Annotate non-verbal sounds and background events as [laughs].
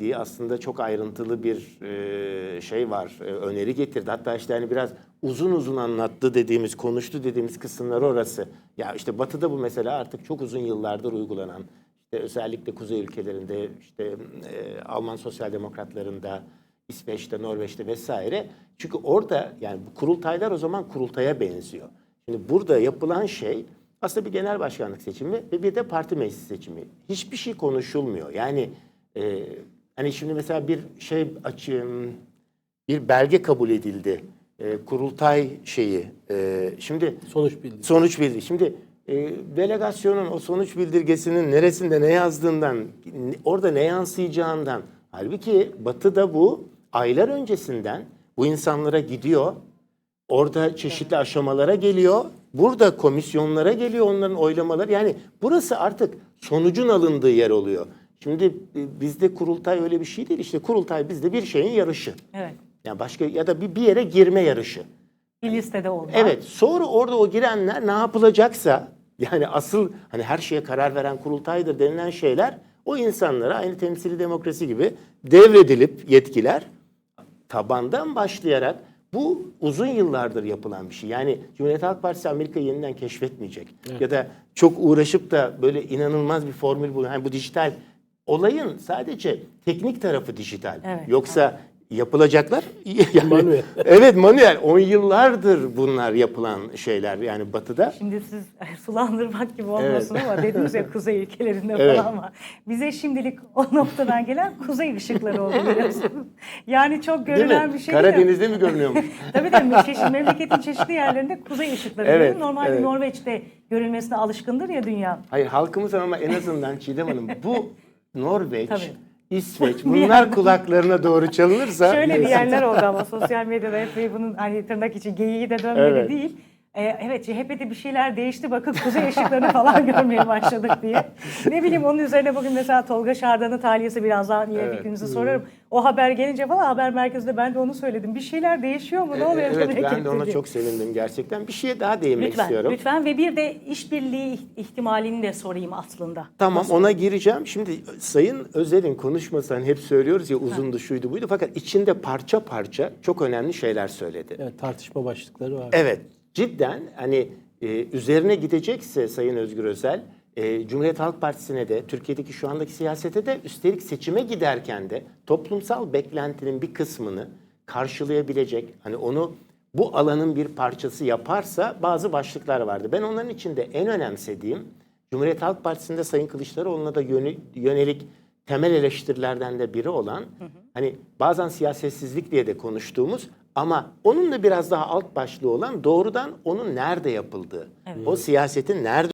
dediği aslında çok ayrıntılı bir e, şey var, e, öneri getirdi. Hatta işte hani biraz uzun uzun anlattı dediğimiz, konuştu dediğimiz kısımlar orası. Ya işte Batı'da bu mesela artık çok uzun yıllardır uygulanan, işte özellikle kuzey ülkelerinde, işte e, Alman sosyal demokratlarında, İsveç'te, Norveç'te vesaire. Çünkü orada yani bu kurultaylar o zaman kurultaya benziyor. Şimdi burada yapılan şey aslında bir genel başkanlık seçimi ve bir de parti meclisi seçimi. Hiçbir şey konuşulmuyor. Yani e, hani şimdi mesela bir şey açayım, bir belge kabul edildi. E, kurultay şeyi. E, şimdi Sonuç bildi. sonuç bildi. Şimdi e, delegasyonun o sonuç bildirgesinin neresinde ne yazdığından, orada ne yansıyacağından. Halbuki Batı'da bu aylar öncesinden bu insanlara gidiyor. Orada çeşitli aşamalara geliyor. Burada komisyonlara geliyor onların oylamaları. Yani burası artık sonucun alındığı yer oluyor. Şimdi e, bizde kurultay öyle bir şey değil. İşte kurultay bizde bir şeyin yarışı. Evet. Yani başka ya da bir, bir yere girme yarışı. Bir listede olmak. Evet. Sonra orada o girenler ne yapılacaksa yani asıl hani her şeye karar veren kurultaydır denilen şeyler o insanlara aynı temsili demokrasi gibi devredilip yetkiler tabandan başlayarak bu uzun yıllardır yapılan bir şey. Yani Cumhuriyet Halk Partisi Amerika'yı yeniden keşfetmeyecek. Ya da çok uğraşıp da böyle inanılmaz bir formül buluyor. Yani bu dijital olayın sadece teknik tarafı dijital. Evet. Yoksa yapılacaklar [laughs] yani, Manuel. Evet manuel. On yıllardır bunlar yapılan şeyler yani batıda. Şimdi siz [laughs] sulandırmak gibi olmasın ama dediniz ya kuzey [laughs] ülkelerinde Evet. falan ama bize şimdilik o noktadan gelen kuzey ışıkları oldu biliyorsunuz. Yani çok Değil görülen mi? bir şey değil. Karadeniz'de mi görünüyormuş? Tabii de çeşitli, memleketin çeşitli yerlerinde kuzey ışıkları. Evet. Normalde evet. Norveç'te görülmesine alışkındır ya dünya. Hayır halkımız ama en azından Çiğdem Hanım bu Norveç, Tabii. İsveç [laughs] bunlar kulaklarına doğru çalınırsa Şöyle diyenler oldu ama sosyal medyada epey bunun hani tırnak için geyiği de dönmedi Evet. değil. Ee, evet CHP'de bir şeyler değişti bakın kuzey ışıklarını falan [laughs] görmeye başladık diye. Ne bileyim onun üzerine bugün mesela Tolga Şardan'ın tahliyesi birazdan yine Evet. fikrinizi sorarım. O haber gelince falan haber merkezinde ben de onu söyledim. Bir şeyler değişiyor mu? Ne oluyor? Evet ben de ona çok sevindim gerçekten. Bir şeye daha değinmek Lütfen, istiyorum. lütfen ve bir de işbirliği ihtimalini de sorayım aslında. Tamam ona gireceğim. Şimdi Sayın Özel'in konuşması hani hep söylüyoruz ya uzundu şuydu buydu fakat içinde parça parça çok önemli şeyler söyledi. Evet tartışma başlıkları var. Evet, cidden hani e, üzerine gidecekse Sayın Özgür Özel, e, Cumhuriyet Halk Partisi'ne de, Türkiye'deki şu andaki siyasete de, üstelik seçime giderken de toplumsal beklentinin bir kısmını karşılayabilecek, hani onu bu alanın bir parçası yaparsa bazı başlıklar vardı. Ben onların içinde en önemsediğim, Cumhuriyet Halk Partisi'nde Sayın Kılıçdaroğlu'na da yöne- yönelik temel eleştirilerden de biri olan hani bazen siyasetsizlik diye de konuştuğumuz ama onun da biraz daha alt başlığı olan doğrudan onun nerede yapıldığı. O siyasetin nerede